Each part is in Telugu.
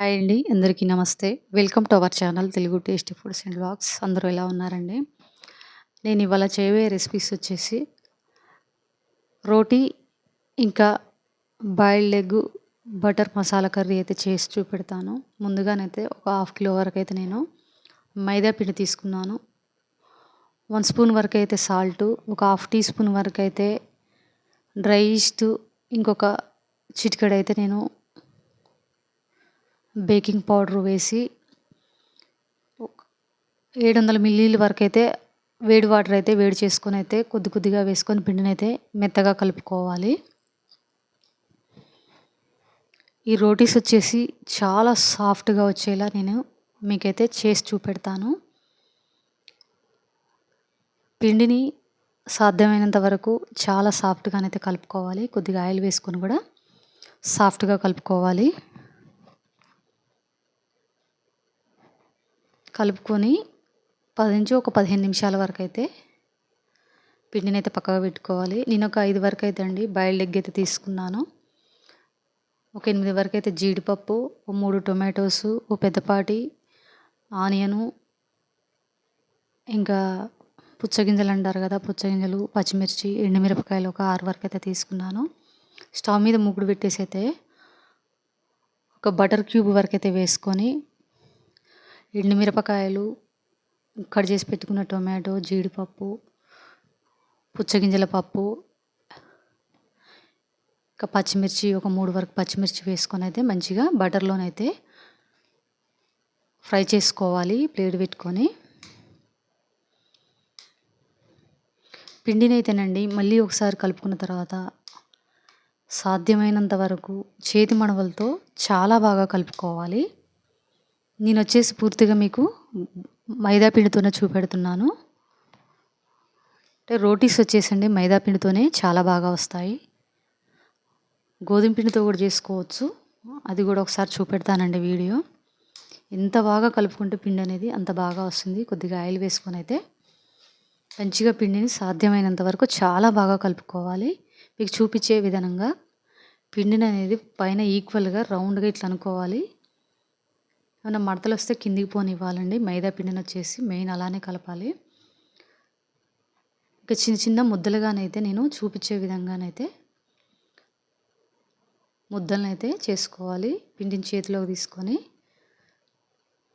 హాయ్ అండి అందరికీ నమస్తే. Welcome to our channel Telugu tasty foods and blogs అందరూ ఎలా ఉన్నారండి? నేను ఇవాళ చేయబోయే రెసిపీస్ వచ్చేసి రోటీ ఇంకా boiled egg butter masala curry అయితే చేసి చూపెడతాను. ముందుగానైతే ఒక హాఫ్ కిలో వరకు అయితే నేను మైదా పిండి తీసుకున్నాను. వన్ స్పూన్ వరకు అయితే సాల్ట్ ఒక హాఫ్ టీ స్పూన్ వరకు అయితే డ్రై ఈస్ట్ ఇంకొక చిటికెడైతే నేను బేకింగ్ పౌడర్ వేసి ఏడు వందల మిల్లీల వరకు అయితే వేడి వాటర్ అయితే వేడి చేసుకొని అయితే కొద్ది కొద్దిగా వేసుకొని పిండిని అయితే మెత్తగా కలుపుకోవాలి. ఈ రోటీస్ వచ్చేసి చాలా సాఫ్ట్గా వచ్చేలా నేను మీకైతే చేసి చూపెడతాను. పిండిని సాధ్యమైనంత వరకు చాలా సాఫ్ట్గానైతే కలుపుకోవాలి. కొద్దిగా ఆయిల్ వేసుకొని కూడా సాఫ్ట్గా కలుపుకోవాలి. కలుపుకొని పది నుంచి ఒక పదిహేను నిమిషాల వరకు అయితే పిండిని అయితే పక్కగా పెట్టుకోవాలి. నేను ఒక ఐదు వరకు అయితే అండి బాయిల్డ్ ఎగ్ అయితే తీసుకున్నాను. ఒక ఎనిమిది వరకు అయితే జీడిపప్పు ఓ మూడు టొమాటోస్ ఓ పెద్దపాటి ఆనియను ఇంకా పుచ్చగింజలు అంటారు కదా పుచ్చగింజలు పచ్చిమిర్చి ఎండుమిరపకాయలు ఒక ఆరు వరకు అయితే తీసుకున్నాను. స్టవ్ మీద ముగ్గుడు పెట్టేసి అయితే ఒక బటర్ క్యూబ్ వరకు అయితే వేసుకొని ఎండుమిరపకాయలు కట్ చేసి పెట్టుకున్న టొమాటో జీడిపప్పు పుచ్చగింజల పప్పు ఇంకా పచ్చిమిర్చి ఒక మూడు వరకు పచ్చిమిర్చి వేసుకొని అయితే మంచిగా బటర్లోనైతే ఫ్రై చేసుకోవాలి ప్లేట్ పెట్టుకొని. పిండినైతేనండి మళ్ళీ ఒకసారి కలుపుకున్న తర్వాత సాధ్యమైనంత వరకు చేతి మడవలతో చాలా బాగా కలుపుకోవాలి. నేను వచ్చేసి పూర్తిగా మీకు మైదా పిండితోనే చూపెడుతున్నాను. అంటే రోటీస్ వచ్చేసండి మైదా పిండితోనే చాలా బాగా వస్తాయి. గోధుమ పిండితో కూడా చేసుకోవచ్చు. అది కూడా ఒకసారి చూపెడతానండి వీడియో. ఎంత బాగా కలుపుకుంటే పిండి అనేది అంత బాగా వస్తుంది. కొద్దిగా ఆయిల్ వేసుకొని అయితే మంచిగా పిండిని సాధ్యమైనంత వరకు చాలా బాగా కలుపుకోవాలి. మీకు చూపించే విధంగా పిండిని అనేది పైన ఈక్వల్గా రౌండ్గా ఇట్లా అనుకోవాలి. ఏమైనా మడతలు వస్తే కిందికి పోనివ్వాలండి. మైదా పిండిని వచ్చేసి మెయిన్ అలానే కలపాలి. ఇంకా చిన్న చిన్న ముద్దలుగానైతే నేను చూపించే విధంగానైతే ముద్దలనైతే చేసుకోవాలి. పిండిని చేతిలోకి తీసుకొని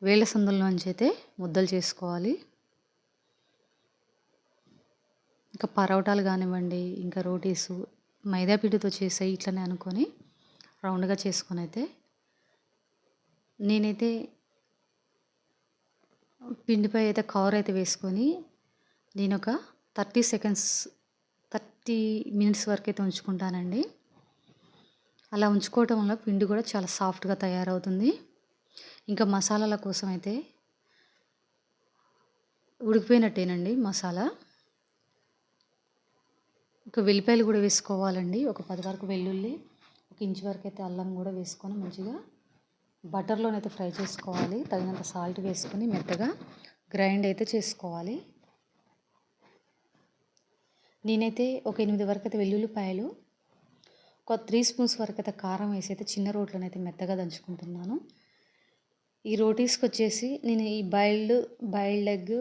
వేళ్ళ సందుల్లోంచి అయితే ముద్దలు చేసుకోవాలి. ఇంకా పరోటాలు కానివ్వండి ఇంకా రోటీసు మైదా పిండితో చేసే ఇట్లనే అనుకొని రౌండ్గా చేసుకొని అయితే నేనైతే పిండిపై అయితే కవర్ అయితే వేసుకొని నేను ఒక థర్టీ సెకండ్స్ థర్టీ మినిట్స్ వరకు అయితే ఉంచుకుంటానండి. అలా ఉంచుకోవటం వల్ల పిండి కూడా చాలా సాఫ్ట్గా తయారవుతుంది. ఇంకా మసాలాల కోసం అయితే ఉడికిపోయినట్టేనండి మసాలా. ఒక వెల్లిపాయలు కూడా వేసుకోవాలండి. ఒక పది వరకు వెల్లుల్లి ఒక ఇంచు వరకు అయితే అల్లం కూడా వేసుకొని మంచిగా బటర్లోనైతే ఫ్రై చేసుకోవాలి. తగినంత సాల్ట్ వేసుకొని మెత్తగా గ్రైండ్ అయితే చేసుకోవాలి. నేనైతే ఒక ఎనిమిది వరకు అయితే వెల్లుల్లిపాయలు ఒక త్రీ స్పూన్స్ వరకు అయితే కారం వేసి అయితే చిన్న రోట్లను అయితే మెత్తగా దంచుకుంటున్నాను. ఈ రోటీస్కి వచ్చేసి నేను ఈ boiled boiled egg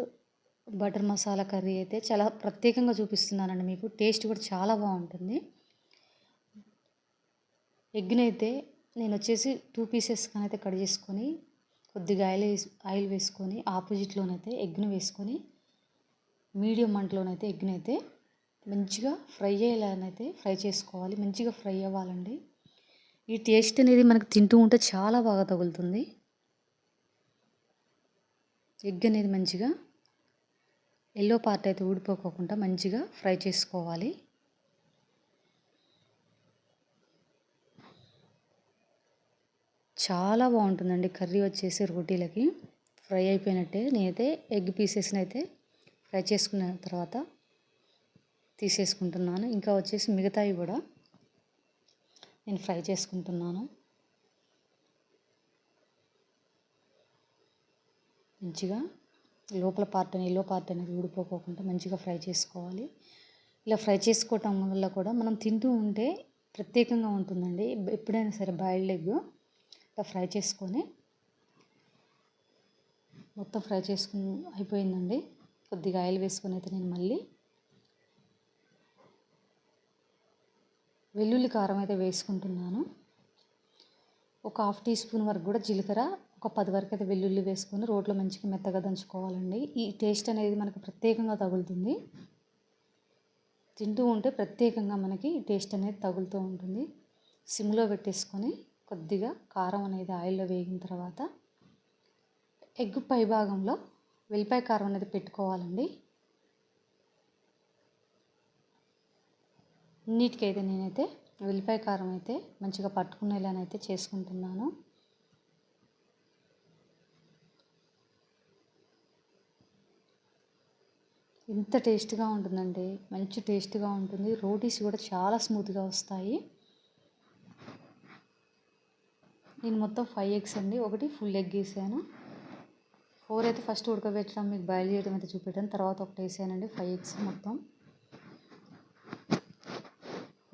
butter masala curry అయితే చాలా ప్రత్యేకంగా చూపిస్తున్నానండి మీకు. టేస్ట్ కూడా చాలా బాగుంటుంది. ఎగ్ని అయితే నేను వచ్చేసి టూ పీసెస్ అయితే కట్ చేసుకొని కొద్దిగా ఆయిల్ వేసి ఆయిల్ వేసుకొని ఆపోజిట్లోనైతే ఎగ్ను వేసుకొని మీడియం మంటలోనైతే ఎగ్నైతే మంచిగా ఫ్రై అయ్యేలానైతే ఫ్రై చేసుకోవాలి. మంచిగా ఫ్రై అవ్వాలండి. ఈ టేస్ట్ అనేది మనకు తింటూ ఉంటే చాలా బాగా తగులుతుంది. ఎగ్ అనేది మంచిగా ఎల్లో పార్ట్ అయితే ఊడిపోకోకుండా మంచిగా ఫ్రై చేసుకోవాలి. చాలా బాగుంటుందండి కర్రీ వచ్చేసి రోటీలకి. ఫ్రై అయిపోయినట్టే. నేనైతే ఎగ్ పీసెస్ని అయితే ఫ్రై చేసుకున్న తర్వాత తీసేసుకుంటున్నాను. ఇంకా వచ్చేసి మిగతావి కూడా నేను ఫ్రై చేసుకుంటున్నాను. మంచిగా లోపల పార్ట్ ఎల్లో పార్ట్ అనేది ఊడిపోకోకుండా మంచిగా ఫ్రై చేసుకోవాలి. ఇలా ఫ్రై చేసుకోవటం వల్ల కూడా మనం తింటూ ఉంటే ప్రత్యేకంగా ఉంటుందండి. ఎప్పుడైనా సరే బాయిల్డ్ ఎగ్ ఇట్లా ఫ్రై చేసుకొని మొత్తం ఫ్రై చేసుకుని అయిపోయిందండి. కొద్దిగా ఆయిల్ వేసుకొని అయితే నేను మళ్ళీ వెల్లుల్లి కారం అయితే వేసుకుంటున్నాను. ఒక హాఫ్ టీ స్పూన్ వరకు కూడా జీలకర్ర ఒక పది వరకు అయితే వెల్లుల్లి వేసుకొని రోట్లో మంచిగా మెత్తగా దంచుకోవాలండి. ఈ టేస్ట్ అనేది మనకు ప్రత్యేకంగా తగులుతుంది. తింటూ ఉంటే ప్రత్యేకంగా మనకి టేస్ట్ అనేది తగులుతూ ఉంటుంది. సిమ్లో పెట్టేసుకొని కొద్దిగా కారం అనేది ఆయిల్లో వేగిన తర్వాత ఎగ్ పై భాగంలో వెల్లిపాయ కారం అనేది పెట్టుకోవాలండి. నీటికైతే నేనైతే వెల్లిపాయ కారం అయితే మంచిగా పట్టుకునేలానైతే చేసుకుంటున్నాను. ఇంత టేస్ట్గా ఉంటుందండి. మంచి టేస్ట్గా ఉంటుంది. రోటీస్ కూడా చాలా స్మూత్గా వస్తాయి. నేను మొత్తం ఫైవ్ ఎగ్స్ అండి. ఒకటి ఫుల్ ఎగ్ వేసాను. ఫోర్ అయితే ఫస్ట్ ఉడకబెట్టడం మీకు బాయిల్ చేయడం అయితే చూపెట్టాను. తర్వాత ఒకటి వేసానండి ఫైవ్ ఎగ్స్ మొత్తం.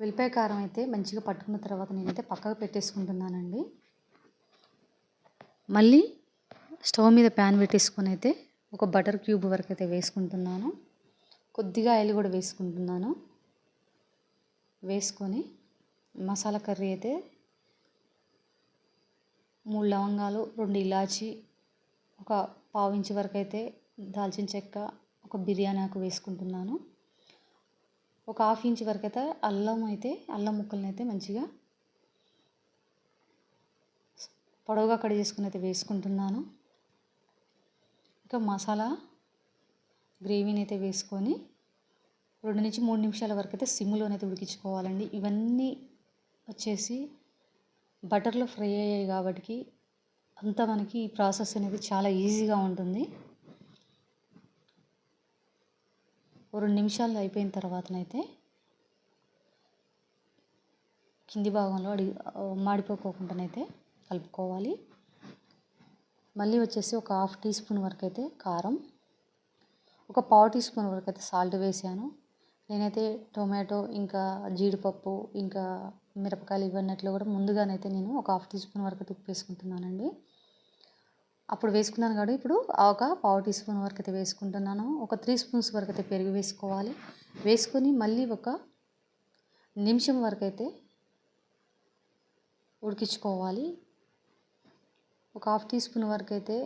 వెల్లిపాయ కారం అయితే మంచిగా పట్టుకున్న తర్వాత నేనైతే పక్కకు పెట్టేసుకుంటున్నానండి. మళ్ళీ స్టవ్ మీద ప్యాన్ పెట్టేసుకొని అయితే ఒక బటర్ క్యూబ్ వరకు అయితే వేసుకుంటున్నాను. కొద్దిగా ఆయిల్ కూడా వేసుకుంటున్నాను. వేసుకొని మసాలా కర్రీ అయితే మూడు లవంగాలు రెండు ఇలాచి ఒక పావు ఇంచు వరకు అయితే దాల్చిన చెక్క ఒక బిర్యానీ ఆకు వేసుకుంటున్నాను. ఒక హాఫ్ ఇంచ్ వరకు అయితే అల్లం అయితే అల్లం ముక్కలను అయితే మంచిగా పొడవుగా కట్ చేసుకుని అయితే వేసుకుంటున్నాను. ఇంకా మసాలా గ్రేవీని అయితే వేసుకొని రెండు నుంచి మూడు నిమిషాల వరకు అయితే సిమ్లోనైతే ఉడికించుకోవాలండి. ఇవన్నీ వచ్చేసి బటర్లో ఫ్రై అయ్యాయి కాబట్టి అంతా మనకి ఈ ప్రాసెస్ అనేది చాలా ఈజీగా ఉంటుంది. రెండు నిమిషాలు అయిపోయిన తర్వాతనైతే కింది భాగంలో అడి మాడిపోకోకుండానైతే కలుపుకోవాలి. మళ్ళీ వచ్చేసి ఒక హాఫ్ టీ స్పూన్ వరకు అయితే కారం ఒక పావు టీ స్పూన్ వరకు అయితే సాల్ట్ వేసాను. నేనైతే టొమాటో ఇంకా జీడిపప్పు ఇంకా మిరపకాయలు ఇవన్నట్లు కూడా ముందుగానైతే నేను ఒక హాఫ్ టీ స్పూన్ వరకు ఉప్పు వేసుకుంటున్నానండి. అప్పుడు వేసుకున్నాను కాబట్టి ఇప్పుడు ఒక పావు టీ స్పూన్ వరకు అయితే వేసుకుంటున్నాను. ఒక త్రీ స్పూన్స్ వరకు అయితే పెరుగు వేసుకోవాలి. వేసుకొని మళ్ళీ ఒక నిమిషం వరకు అయితే ఉడికించుకోవాలి. ఒక హాఫ్ టీ స్పూన్ వరకు అయితే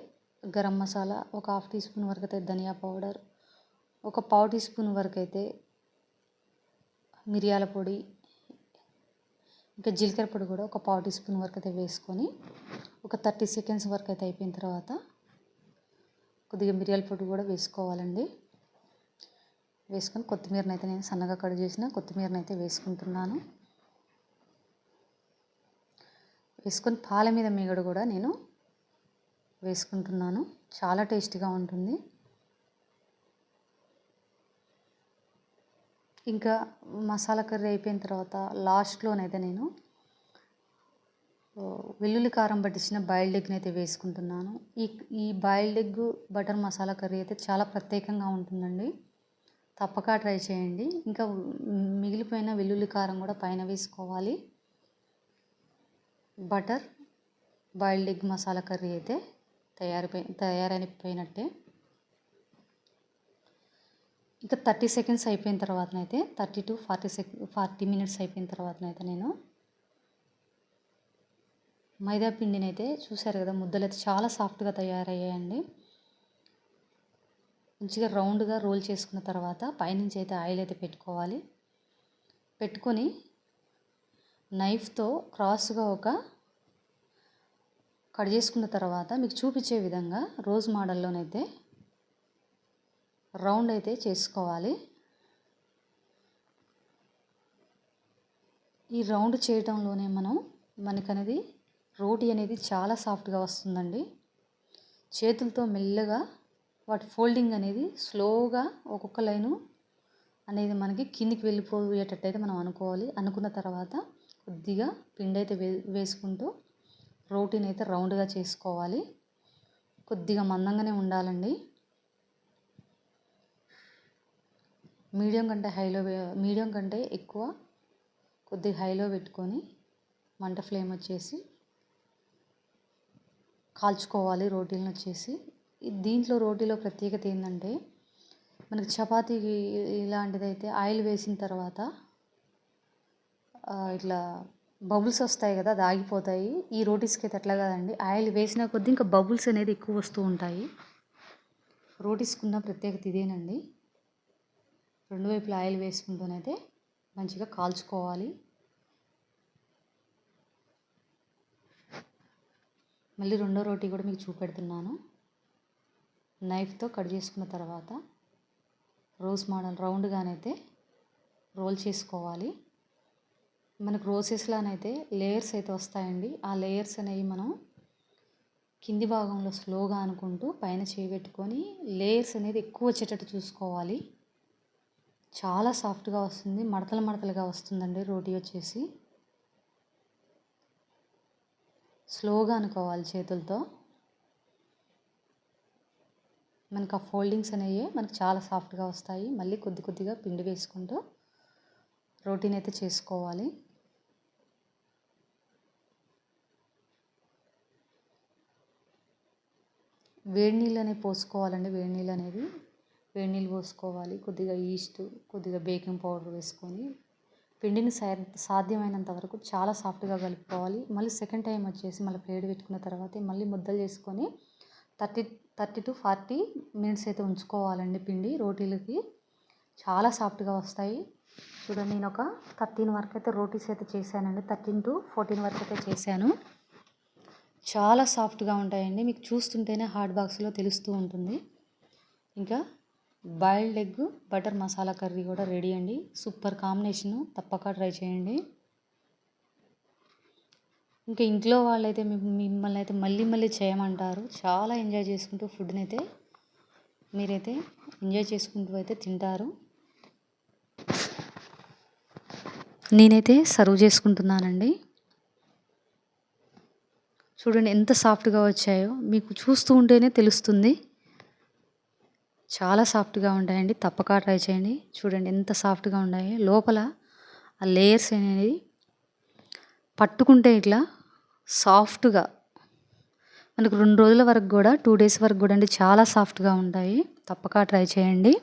గరం మసాలా ఒక హాఫ్ టీ స్పూన్ వరకు అయితే ధనియా పౌడర్ ఒక పావు టీ స్పూన్ వరకు అయితే మిరియాల పొడి ఇంకా జీలకర్ర పొడి కూడా ఒక పావు టీ స్పూన్ వరకు అయితే వేసుకొని ఒక థర్టీ సెకండ్స్ వరకు అయితే అయిపోయిన తర్వాత కొద్దిగా మిరియాల పొడి కూడా వేసుకోవాలండి. వేసుకొని కొత్తిమీరని అయితే నేను సన్నగా కట్ చేసిన కొత్తిమీరని అయితే వేసుకుంటున్నాను. వేసుకొని పాల మీద మీగడ కూడా నేను వేసుకుంటున్నాను. చాలా టేస్టీగా ఉంటుంది. ఇంకా మసాలా కర్రీ అయిపోయిన తర్వాత లాస్ట్లోనైతే నేను వెల్లుల్లి కారం పట్టించిన బాయిల్డ్ ఎగ్ని అయితే వేసుకుంటున్నాను. ఈ ఈ boiled egg butter masala curry అయితే చాలా ప్రత్యేకంగా ఉంటుందండి. తప్పక ట్రై చేయండి. ఇంకా మిగిలిపోయిన వెల్లుల్లి కారం కూడా పైన వేసుకోవాలి. Butter boiled egg masala curry అయితే తయారైపోయి తయారైపోయినట్టే ఇంకా థర్టీ సెకండ్స్ అయిపోయిన తర్వాతనైతే thirty to forty sec forty minutes అయిపోయిన తర్వాతనైతే నేను మైదా పిండిని అయితే చూశారు కదా ముద్దలు అయితే చాలా సాఫ్ట్గా తయారయ్యాయండి. మంచిగా రౌండ్గా రోల్ చేసుకున్న తర్వాత పైనుంచి అయితే ఆయిల్ అయితే పెట్టుకోవాలి. పెట్టుకొని నైఫ్తో క్రాస్గా ఒక కట్ చేసుకున్న తర్వాత మీకు చూపించే విధంగా రోజ్ మోడల్లోనైతే రౌండ్ అయితే చేసుకోవాలి. ఈ రౌండ్ చేయటంలోనే మనం మనకనేది రోటీ అనేది చాలా సాఫ్ట్గా వస్తుందండి. చేతులతో మెల్లగా వాటి ఫోల్డింగ్ అనేది స్లోగా ఒక్కొక్క లైను అనేది మనకి కిందికి వెళ్ళిపోయేటట్టు అయితే మనం అనుకోవాలి. అనుకున్న తర్వాత కొద్దిగా పిండి అయితే వే వేసుకుంటూ రోటీని అయితే రౌండ్గా చేసుకోవాలి. కొద్దిగా మందంగానే ఉండాలండి. మీడియం కంటే హైలో మీడియం కంటే ఎక్కువ కొద్దిగా హైలో పెట్టుకొని మంట ఫ్లేమ్ వచ్చేసి కాల్చుకోవాలి రోటీలను వచ్చేసి. దీంట్లో రోటీలో ప్రత్యేకత ఏంటంటే మనకి చపాతీ ఇలాంటిదైతే ఆయిల్ వేసిన తర్వాత ఇట్లా బబుల్స్ వస్తాయి కదా అది ఆగిపోతాయి. ఈ రోటీస్కి అయితే అట్లా కాదండి. ఆయిల్ వేసిన కొద్దీ ఇంకా బబుల్స్ అనేది ఎక్కువ వస్తూ ఉంటాయి. రోటీస్కున్న ప్రత్యేకత ఇదేనండి. రెండు వైపులా ఆయిల్ వేసుకుంటూనైతే మంచిగా కాల్చుకోవాలి. మళ్ళీ రెండో రోటీ కూడా మీకు చూపెడుతున్నాను. నైఫ్తో కట్ చేసుకున్న తర్వాత రోజ్ మోడల్ రౌండ్గానైతే రోల్ చేసుకోవాలి. మనకు రోసెస్లానైతే లేయర్స్ అయితే వస్తాయండి. ఆ లేయర్స్ అనేవి మనం కింది భాగంలో స్లోగా అనుకుంటూ పైన చేయబెట్టుకొని లేయర్స్ అనేది ఎక్కువ వచ్చేటట్టు చూసుకోవాలి. చాలా సాఫ్ట్గా వస్తుంది. మడతలు మడతలుగా వస్తుందండి రోటీ వచ్చేసి. స్లోగా అనుకోవాలి చేతులతో. మనకు ఆ ఫోల్డింగ్స్ అనేవి మనకు చాలా సాఫ్ట్గా వస్తాయి. మళ్ళీ కొద్ది కొద్దిగా పిండి వేసుకుంటూ రోటీని అయితే చేసుకోవాలి. వేడి నీళ్ళు అనేవి పోసుకోవాలండి. వేడి నీళ్ళు అనేది వేడి నీళ్ళు పోసుకోవాలి కొద్దిగా ఈస్ట్ కొద్దిగా బేకింగ్ పౌడర్ వేసుకొని పిండిని సాధ్యమైనంత వరకు చాలా సాఫ్ట్గా కలుపుకోవాలి. మళ్ళీ సెకండ్ టైం వచ్చేసి మళ్ళీ ప్లేట్ పెట్టుకున్న తర్వాత మళ్ళీ ముద్దలు చేసుకొని thirty thirty to forty minutes అయితే ఉంచుకోవాలండి పిండి రోటీలకి. చాలా సాఫ్ట్గా వస్తాయి. చూడండి నేను ఒక థర్టీన్ వరకు అయితే రోటీస్ అయితే చేశానండి. థర్టీన్ టు ఫోర్టీన్ వరకు అయితే చేశాను. చాలా సాఫ్ట్గా ఉంటాయండి. మీకు చూస్తుంటేనే హార్డ్ బాక్స్లో తెలుస్తూ ఉంటుంది. ఇంకా boiled egg butter masala curry కూడా రెడీ అండి. Super combination. తప్పక ట్రై చేయండి. ఇంకా ఇంట్లో వాళ్ళైతే మిమ్మల్ని అయితే మళ్ళీ మళ్ళీ చేయమంటారు. చాలా ఎంజాయ్ చేసుకుంటూ ఫుడ్ని అయితే మీరైతే ఎంజాయ్ చేసుకుంటూ అయితే తింటారు. నేనైతే సర్వ్ చేసుకుంటున్నానండి. చూడండి ఎంత సాఫ్ట్గా వచ్చాయో. మీకు చూస్తూ ఉంటేనే తెలుస్తుంది. చాలా సాఫ్ట్గా ఉంటాయండి. తప్పక ట్రై చేయండి. చూడండి ఎంత సాఫ్ట్గా ఉన్నాయి. లోపల ఆ లేయర్స్ అనేది పట్టుకుంటే ఇట్లా సాఫ్ట్గా మనకు రెండు రోజుల వరకు కూడా టూ డేస్ వరకు కూడా అండి చాలా సాఫ్ట్గా ఉంటాయి. తప్పక ట్రై చేయండి.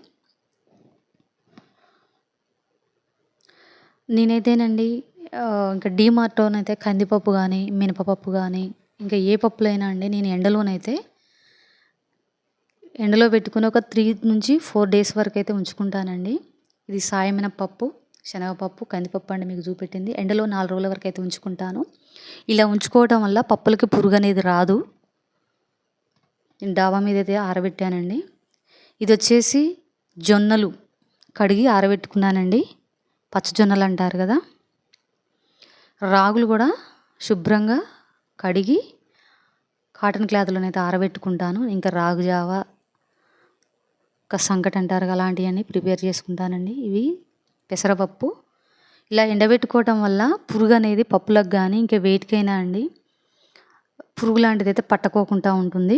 నేనైతేనండి ఇంకా డీమార్ట్లోనైతే కందిపప్పు కానీ మినపపప్పు కానీ ఇంకా ఏ పప్పులైనా అండి నేను ఎండలోనైతే ఎండలో పెట్టుకుని ఒక త్రీ నుంచి ఫోర్ డేస్ వరకు అయితే ఉంచుకుంటానండి. ఇది సాయమైన పప్పు శనగపప్పు కందిపప్పు అండి మీకు చూపెట్టింది. ఎండలో నాలుగు రోజుల వరకు అయితే ఉంచుకుంటాను. ఇలా ఉంచుకోవటం వల్ల పప్పులకి పురుగు అనేది రాదు. నేను డాబా మీద అయితే ఆరబెట్టానండి. ఇది వచ్చేసి జొన్నలు. కడిగి ఆరబెట్టుకున్నానండి. పచ్చజొన్నలు అంటారు కదా. రాగులు కూడా శుభ్రంగా కడిగి కాటన్ క్లాత్లోనైతే ఆరబెట్టుకుంటాను. ఇంకా రాగు జావ ఒక సంకట అంటారు అలాంటివన్నీ ప్రిపేర్ చేసుకుంటానండి. ఇవి పెసరపప్పు. ఇలా ఎండబెట్టుకోవటం వల్ల పురుగు అనేది పప్పులకు కానీ ఇంకా వేటికైనా అండి పురుగు లాంటిది అయితే పట్టకోకుండా ఉంటుంది.